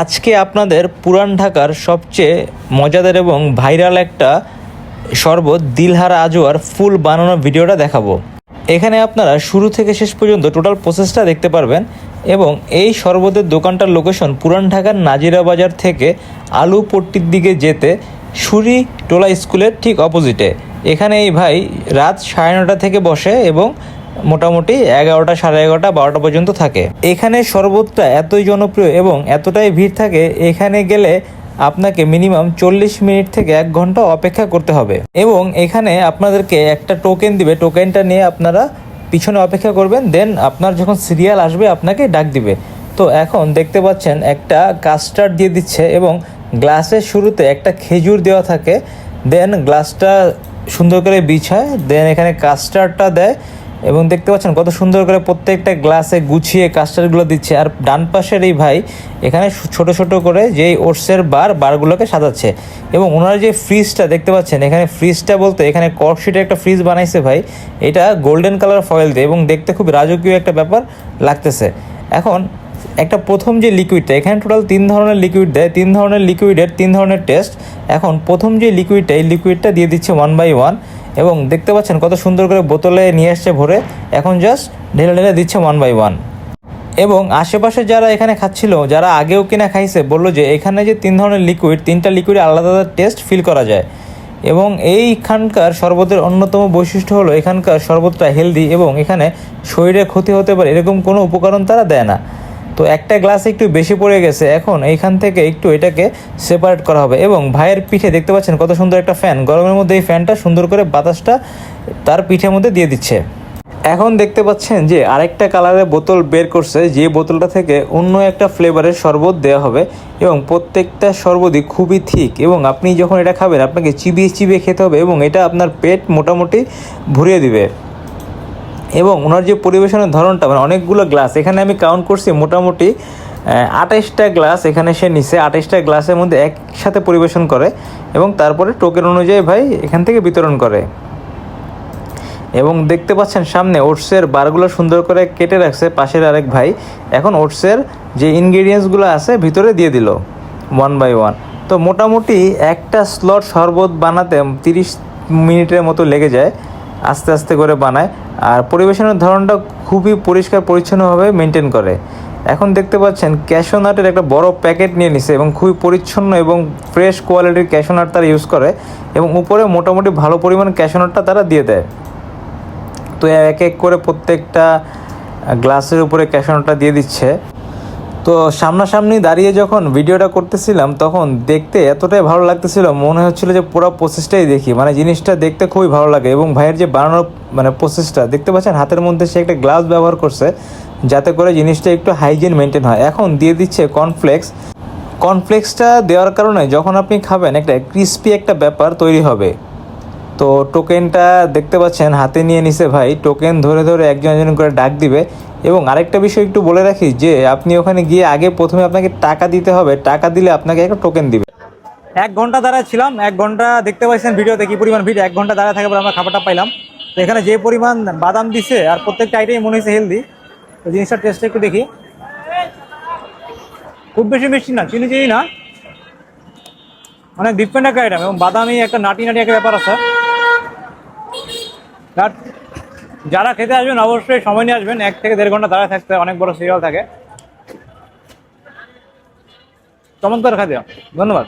আজকে আপনাদের পুরান ঢাকার সবচেয়ে মজাদার এবং ভাইরাল একটা শরবত দিলহারা আজোয়ার ফুল বানানোর ভিডিওটা দেখাবো। এখানে আপনারা শুরু থেকে শেষ পর্যন্ত টোটাল প্রসেসটা দেখতে পারবেন এবং এই শরবতের দোকানটার লোকেশন পুরান ঢাকার নাজিরা বাজার থেকে আলু পট্টির দিকে যেতে সুরি টোলা স্কুলের ঠিক অপোজিটে। এখানে এই ভাই রাত সাড়ে নটা থেকে বসে এবং মোটামুটি এগারোটা সাড়ে এগারোটা বারোটা পর্যন্ত থাকে। এখানে শরবতটা এতই জনপ্রিয় এবং এতটাই ভিড় থাকে, এখানে গেলে আপনাকে মিনিমাম চল্লিশ মিনিট থেকে এক ঘণ্টা অপেক্ষা করতে হবে। এবং এখানে আপনাদেরকে একটা টোকেন দিবে টোকেনটা নিয়ে আপনারা পিছনে অপেক্ষা করবেন দেন আপনার যখন সিরিয়াল আসবে, আপনাকে ডাক দিবে। তো এখন দেখতে পাচ্ছেন একটা কাস্টার্ড দিয়ে দিচ্ছে এবং গ্লাসের শুরুতে একটা খেজুর দেওয়া থাকে দেন গ্লাসটা সুন্দর করে বিছায় দেন এখানে কাস্টার্ডটা দেয় এবং দেখতে পাচ্ছেন কত সুন্দর করে প্রত্যেকটা গ্লাসে গুছিয়ে কাস্টার্ডগুলো দিচ্ছে। আর ডান পাশের এই ভাই এখানে ছোট ছোট করে যে ওটসের বার, বারগুলোকে সাজাচ্ছে। এবং ওনার যে ফ্রিজটা দেখতে পাচ্ছেন, এখানে ফ্রিজটা বলতে এখানে কর্কশিটের একটা ফ্রিজ বানাইছে ভাই। এটা গোল্ডেন কালার ফয়েল দিয়ে এবং দেখতে খুব রাজকীয় একটা ব্যাপার লাগতেছে। এখন একটা প্রথম যে লিকুইডটা এখানে টোটাল তিন ধরনের লিকুইড দেয়, তিন ধরনের লিকুইডের তিন ধরনের টেস্ট এখন প্রথম যে লিকুইডটা এই লিকুইডটা দিয়ে দিচ্ছে ওয়ান বাই ওয়ান এবং দেখতে পাচ্ছেন কত সুন্দর করে বোতলে নিয়ে আসছে ভরে। এখন জাস্ট ঢেলে ঢেলে দিচ্ছে ওয়ান বাই ওয়ান এবং আশেপাশে যারা এখানে খাচ্ছিল, যারা আগেও কিনা খাইছে, বলল যে এখানে যে তিন ধরনের লিকুইড তিনটা লিকুইড আলাদা আলাদা টেস্ট ফিল করা যায়। এবং এইখানকার শরবতের অন্যতম বৈশিষ্ট্য হলো এখানকার শরবতটা হেলদি এবং এখানে শরীরে ক্ষতি হতে পারে, এরকম কোনো উপকরণ তারা দেয় না। তো একটা গ্লাস একটু বেশি পড়ে গেছে, এখন এইখান থেকে একটু এটাকে সেপারেট করা হবে এবং ভাইয়ের পিঠে দেখতে পাচ্ছেন কত সুন্দর একটা ফ্যান গরমের মধ্যে এই ফ্যানটা সুন্দর করে বাতাসটা তার পিঠের মধ্যে দিয়ে দিচ্ছে। এখন দেখতে পাচ্ছেন যে আরেকটা কালারের বোতল বের করছে, যে বোতলটা থেকে অন্য একটা ফ্লেভারের শরবত দেওয়া হবে এবং প্রত্যেকটা শরবতই খুবই থিক এবং আপনি যখন এটা খাবেন, আপনাকে চিবিয়ে চিবিয়ে খেতে হবে এবং এটা আপনার পেট মোটামুটি ভরিয়ে দিবে। এবং ওনার যে পরিবেশনের ধরনটা মানে অনেকগুলো গ্লাস, এখানে আমি কাউন্ট করছি মোটামুটি আঠাইশটা গ্লাস, এখানে সে নিছে আঠাইশটা গ্লাসের মধ্যে একসাথে পরিবেশন করে এবং তারপরে টোকেন অনুযায়ী ভাই এখান থেকে বিতরণ করে। এবং দেখতে পাচ্ছেন সামনে ওটসের বারগুলো সুন্দর করে কেটে রাখছে পাশের আরেক ভাই। এখন ওটসের যে ইনগ্রিডিয়েন্টসগুলো আছে ভিতরে দিয়ে দিল ওয়ান বাই ওয়ান তো মোটামুটি একটা স্লট শরবত বানাতে তিরিশ মিনিটের মতো লেগে যায়, আস্তে আস্তে করে বানায়। আর পরিবেশনের ধরনটা খুবই পরিষ্কার, পরিচ্ছন্নভাবে মেনটেন করে। এখন দেখতে পাচ্ছেন ক্যাশোনাটের একটা বড় প্যাকেট নিয়ে নিছে এবং খুবই পরিচ্ছন্ন এবং ফ্রেশ কোয়ালিটির ক্যাশোনাট তারা ইউজ করে এবং উপরে মোটামুটি ভালো পরিমাণ ক্যাশোনাটটা তারা দিয়ে দেয়। তো এক এক করে প্রত্যেকটা গ্লাসের উপরে ক্যাশোনাটটা দিয়ে দিচ্ছে। তো সামনাসামনি দাঁড়িয়ে যখন ভিডিওটা করতেছিলাম, তখন দেখতে এতটাই ভালো লাগতেছিল, মনে হচ্ছিল যে পুরো প্রসেসটাই দেখি। মানে জিনিসটা দেখতে খুবই ভালো লাগে এবং ভাইয়ের যে বানানোর মানে প্রসেসটা দেখতে পাচ্ছেন হাতের মধ্যে সে একটা গ্লাস ব্যবহার করছে, যাতে করে জিনিসটা একটু হাইজিন মেনটেন হয়। এখন দিয়ে দিচ্ছে কর্নফ্লেক্স কর্নফ্লেক্সটা দেওয়ার কারণে যখন আপনি খাবেন, একটা ক্রিস্পি একটা ব্যাপার তৈরি হবে। তো টোকেনটা দেখতে পাচ্ছেন, হাতে নিয়ে নিছে ভাই। টোকেন ধরে ধরে একজন একজন করে ডাক দিবে। এবং আরেকটা বিষয় একটু বলে রাখি যে, আপনি ওখানে গিয়ে আগে প্রথমে আপনাকে টাকা দিতে হবে। টাকা দিলে আপনাকে একটা টোকেন দিবে। এক ঘণ্টা দাঁড়ায় ছিলাম। এক ঘণ্টা দেখতে পাচ্ছেন ভিডিওতে কি পরিমাণ ভিড়। এক ঘণ্টা দাঁড়ায় থাকার পর আমরা খাবারটা পাইলাম। তো এখানে যে পরিমাণ বাদাম দিছে, আর প্রত্যেকটা আইটেমই মনে হয়েছে হেলদি তো জিনিসটার টেস্টটা একটু দেখি। খুব বেশি মিষ্টি না, চিনি চিনি না। অনেক ডিফারেন্ট একটা আইটেম এবং বাদামি একটা নাটি নাটি একটা ব্যাপার আছে। যারা খেতে আসবেন, অবশ্যই সময় নিয়ে আসবেন। এক থেকে দেড় ঘণ্টা দাঁড়ায় থাকতে অনেক বড় সিরিয়াল থাকে। চমৎকার খাদ্য। ধন্যবাদ।